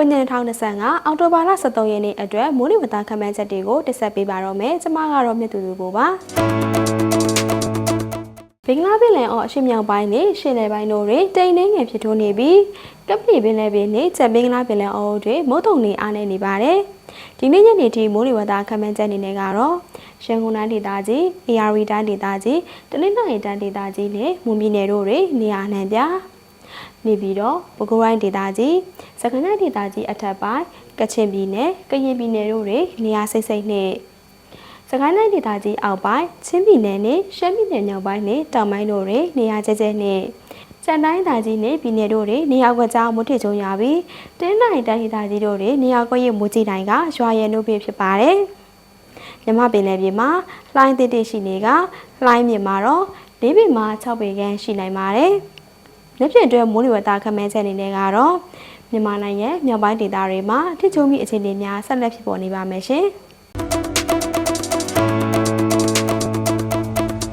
ခုနှစ်2025အောက်တိုဘာလ23ရက်နေ့အတွက်မိုးလေဝသခန့်မှန်းချက်တွေကိုတင်ဆက်ပေးပါတော့မယ်ကျွန်မကတော့မြတ်သူသူကိုပါဘင်္ဂလားပင်လယ်အော်အရှေ့မြောက်ပိုင်းနဲ့ရှေ့လယ်ပိုင်းတို့တွင်တိမ်နှင်းငယ်ဖြစ်ထွန်းနေပြီးကပလီပင်လယ်ပြင်နဲ့ချက်ဘင်္ဂလားပင်လယ်အော်တွေမုတ်တုံနေအားနေနေပါတယ်ဒီနေ့ညနေထိမိုးလေဝသခန့်မှန်းချက်အနေနဲ့ကတော့ရန်ကုန်တိုင်းဒေသကြီး AR တိုင်းဒေသကြီးတနင်္သာရီတိုင်းဒေသကြီးနဲ့မွန်ပြည်နယ်တို့တွင်နေရာနှံပြ နေပြီးတော့ပဲခူးတိုင်းဒေသကြီးစကိုင်းတိုင်းဒေသကြီးအထက်ပိုင်းကချင်ပြည်နယ်ကရင်ပြည်နယ်တို့တွင်နေရာစိတ်စိတ်နှင့်စကိုင်းတိုင်းဒေသကြီးအောက်ပိုင်းချင်းပြည်နယ်နဲ့ရှမ်းပြည်နယ်မြောက်ပိုင်းနဲ့တောင်ပိုင်းတို့တွင်နေရာကျကျနဲ့စံတိုင်းဒေသကြီးနဲ့ပြည်နယ်တို့တွင်နေရာကွက်ကြားမိုးထစ်ချုံရပြီးတင်းတိုင်းတိုင်းဒေသကြီးတို့တွင်နေရာကွက်ရဲ့မိုးကြီးတိုင်းကရွာရဲနှုတ်ပြဖြစ်ပါတယ်။မြမပင်လယ်ပြင်မှာလှိုင်းတစ်တစ်ရှိနေကလှိုင်းမြင့်မှာတော့၄ပေမှ6ပေခန့်ရှိနိုင်ပါတယ်။ လက်ဖြစ်အတွက်မိုးလေဝသခန့်မှန်းချက်အနေနဲ့ကတော့မြန်မာနိုင်ငံမြောက်ပိုင်းဒေသတွေမှာထစ်ချုံမိအခြေအနေများဆက်လက်ဖြစ်ပေါ်နေပါမယ်ရှင်။